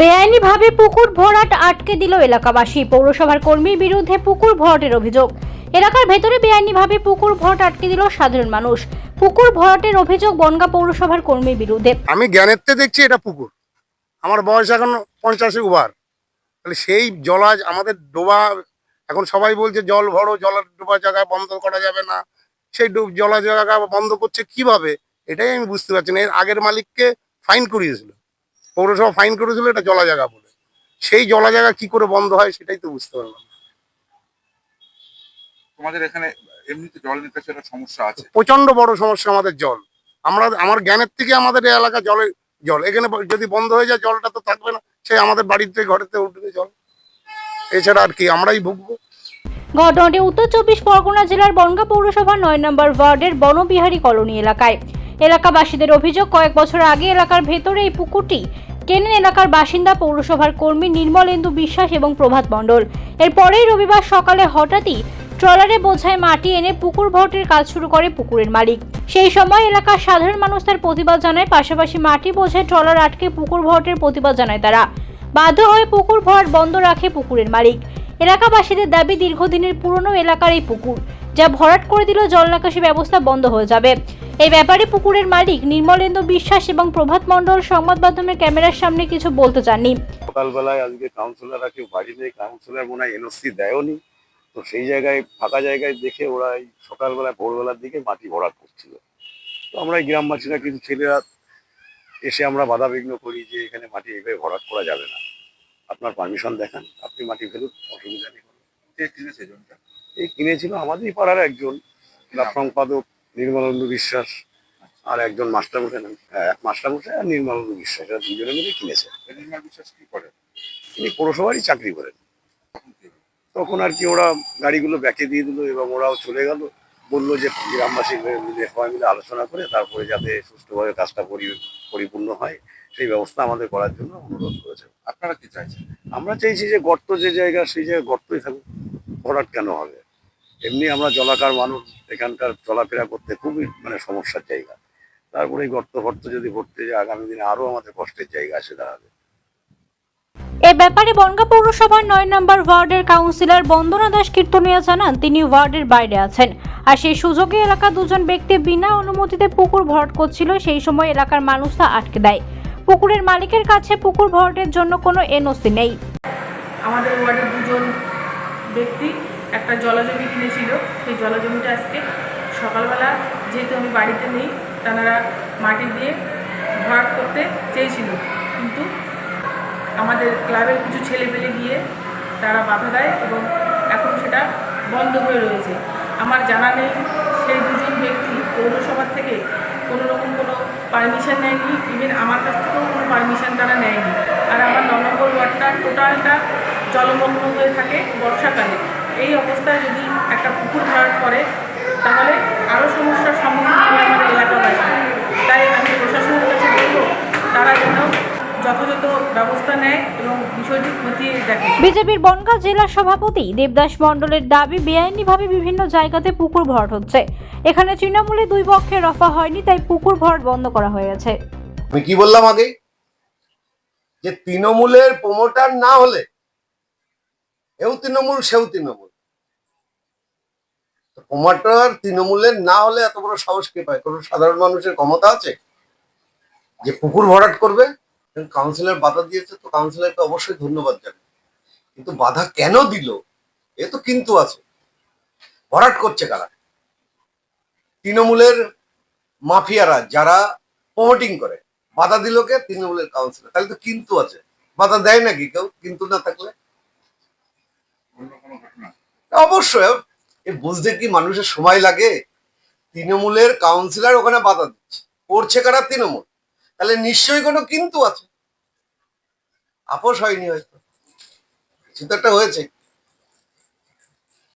বেআইনিভাবে পুকুর ভরাট আটকে দিল এলাকাবাসী। পৌরসভার কর্মীর বিরুদ্ধে পুকুর ভরাটের অভিযোগ। এলাকার ভেতরে বেআইনিভাবে পুকুর ভরাট আটকে দিল সাধারণ মানুষ। পুকুর ভরাটের অভিযোগ বনগা পৌরসভার কর্মীর বিরুদ্ধে। আমি জ্ঞানেরতে দেখছি এটা পুকুর। আমার বয়স এখন পঞ্চাশে উভার তাহলে সেই জলাজ আমাদের ডোবা, এখন সবাই বলছে জল ভরো, জলের ডোবা জায়গা বন্ধ করা যাবে না। সেই ডুব জলা জায়গা বন্ধ করছে কীভাবে? এটাই আমি বুঝতে পারছি না। এর আগের মালিককে ফাইন করিয়েছিল। পৌরসভা ফাইন করেছিল এটা জলা জায়গা বলে। সেই জলা জায়গা কি করে বন্ধ হয় সেটাই তো বুঝতে পারলাম না। তোমাদের এখানে এমনিতে জল নিকাশের সমস্যা আছে? প্রচণ্ড বড় সমস্যা আমাদের জল। আমরা আমার জ্ঞানের থেকে আমাদের এই এলাকা জলে জল। এখানে যদি বন্ধ হয়ে যায় জলটা তো থাকবে না। সেই আমাদের বাড়িতে ঘরেতে উঠবে জল। এছাড়া আর কি আমরাই ভুগবো। ঘটনাটি উত্তর চব্বিশ পরগনা জেলার বনগা পৌরসভা নয় নম্বর ওয়ার্ডের বনবিহারী কলোনি এলাকায়। এলাকাবাসীদের অভিযোগ, কয়েক বছর আগে এলাকার ভেতরে এই পুকুরটি কেনেন এলাকার বাসিন্দা, পৌরসভার কর্মী নির্মলেন্দু বিশ্বাস এবং প্রভাত মণ্ডল। এরপরেই রবিবার সকালে হঠাৎই ট্রলারে বোঝায় মাটি এনে পুকুর ভরাটের কাজ শুরু করে পুকুরের মালিক। সেই সময় এলাকার সাধারণ মানুষ তার প্রতিবাদ জানায়, পাশাপাশি মাটি বোঝায় ট্রলার আটকে পুকুর ভরাটের প্রতিবাদ জানায় তারা। বাধ্য হয়ে পুকুর ভরাট বন্ধ রাখে পুকুরের মালিক। এলাকাবাসীদের দাবি, দীর্ঘদিনের পুরনো এলাকার এই পুকুর। যা ভরাট করে দিল জল নিকাশি ব্যবস্থা বন্ধ হয়ে যাবে। এই ব্যাপারে পুকুরের মালিক নির্মলেন্দু বিশ্বাস এবং প্রভাত মণ্ডল সংবাদ মাধ্যমের ক্যামেরার সামনে কিছু বলতে চাননি। সকালবেলায় আজকে কাউন্সিলররা কেউ বাড়ি নেই কাউন্সিলর মনে হয় এনওসি দেয়নি তো সেই জায়গায় ফাঁকা জায়গায় দেখে ওরা এই সকালবেলায় ভোরবেলার দিকে মাটি ভরাট করছিল। তো আমরা এই গ্রামবাসীরা কিছু ছেলেরা এসে আমরা বাধা বিঘ্ন করি যে এখানে মাটি এভাবে ভরাট করা যাবে না। আপনার পারমিশন দেখান আপনি মাটি ফেলুন অসুবিধা নেই। কে কিনেছে জমিটা? এই কিনেছিল আমাদেরই পাড়ার একজন ক্লাব সম্পাদক নির্মলেন্দু বিশ্বাস আর একজন মাস্টারমশাই হ্যাঁ, মাস্টারমশাই আর নির্মলেন্দু বিশ্বাস এরা দুজনে মিলে কিনেছে। নির্মল বিশ্বাস কি করে? তিনি পৌরসভারই চাকরি করেন। তখন আর কি ওরা গাড়িগুলো ব্যাকে দিয়ে দিল এবং ওরাও চলে গেল বলল যে গ্রামবাসী মিলে সবাই মিলে আলোচনা করে তারপরে যাতে সুষ্ঠুভাবে কাজটা পরি- পরিপূর্ণ হয় সেই ব্যবস্থা আমাদের করার জন্য অনুরোধ করেছে। আপনারা কি চাইছেন? আমরা চাইছি যে গর্ত যে জায়গা সেই জায়গায় গর্তই থাকুক ভরাট কেন হবে? এমনি আমরা জলাকার মানুষ এখানকার চলাফেরা করতে খুবই মানে সমস্যার জায়গা। তারপরে এই গর্ত ফর্ত যদি ভরতে যায় আগামী দিনে আরও আমাদের কষ্টের জায়গা এসে দাঁড়াবে। এ ব্যাপারে বনগা পৌরসভার নয় নম্বর ওয়ার্ডের কাউন্সিলর বন্দনা দাস কীর্তনিয়া জানান তিনি ওয়ার্ডের বাইরে আছেন। আর সেই সুযোগে এলাকার দুজন ব্যক্তি বিনা অনুমতিতে পুকুর ভরাট করছিল সেই সময় এলাকার মানুষ তা আটকে দেয়। পুকুরের মালিকের কাছে পুকুর ভরাটের জন্য কোনো এনওসি নেই। আমাদের ওয়ার্ডের দুজন ব্যক্তি একটা জলাজমি কিনেছিল। সেই জলাজমিটা আজকে সকালবেলা যেহেতু আমি বাড়িতে নেই তারা মাটি দিয়ে ভরাট করতে চেয়েছিল। কিন্তু আমাদের ক্লাবের কিছু ছেলে পেলে গিয়ে তারা বাধা দেয় এবং এখন সেটা বন্ধ হয়ে রয়েছে। আমার জানা নেই সেই দুজন ব্যক্তি পৌরসভার থেকে কোনো রকম কোনো পারমিশন নেয়নি ইভেন আমার কাছ থেকেও কোনো পারমিশন তারা নেয়নি। আর আমার ন নম্বর ওয়ার্ডটা টোটালটা জলমগ্ন হয়ে থাকে বর্ষাকালে। এই অবস্থায় যদি একটা পুকুর ভরাট করে তাহলে আরও সমস্যার সম্মুখীন হবে আমাদের এলাকাবাসী তাই আমি প্রশাসনের কাছে বলব তারা যেন যথাযথ ব্যবস্থা নেয় এবং বিষয়টি খতিয়ে দেখে। বিজেপির বনগাঁ জেলা সভাপতি দেবদাস মণ্ডলের দাবি বেআইনিভাবে বিভিন্ন জায়গাতে পুকুর ভরাট হচ্ছে। এখানে তৃণমূলে দুই পক্ষে রফা হয়নি তাই পুকুর ভরাট বন্ধ করা হয়েছে। আমি কি বললাম আগে? যে তৃণমূলের প্রমোটার না হলে এও তৃণমূল, সেও তৃণমূল। প্রমোটার তৃণমূলের না হলে এত বড় সাহস কে পায়? কোনো সাধারণ মানুষের ক্ষমতা আছে? যে পুকুর ভরাট করবে কাউন্সিলর বাধা দিয়েছে, তো কাউন্সিলরকে অবশ্যই ধন্যবাদ জানাই। কিন্তু বাধা কেন দিল? এ তো কিন্তু আছে। ভরাট করছে কারা? তৃণমূলের মাফিয়ারা যারা প্রমোটিং করে, বাধা দিল কে? তৃণমূলের কাউন্সিলর তাহলে তো কিন্তু আছে। বাধা দেয় নাকি কেউ? কিন্তু না থাকলে? অবশ্যই বুঝতে কি মানুষের সময় লাগে? তৃণমূলের কাউন্সিলর ওখানে বাধা দিচ্ছে। করছে কারা তৃণমূল? তাহলে নিশ্চয়ই কোনো কিন্তু আছে। আপোষ হয়নি হয়তো। কিছু একটা হয়েছে।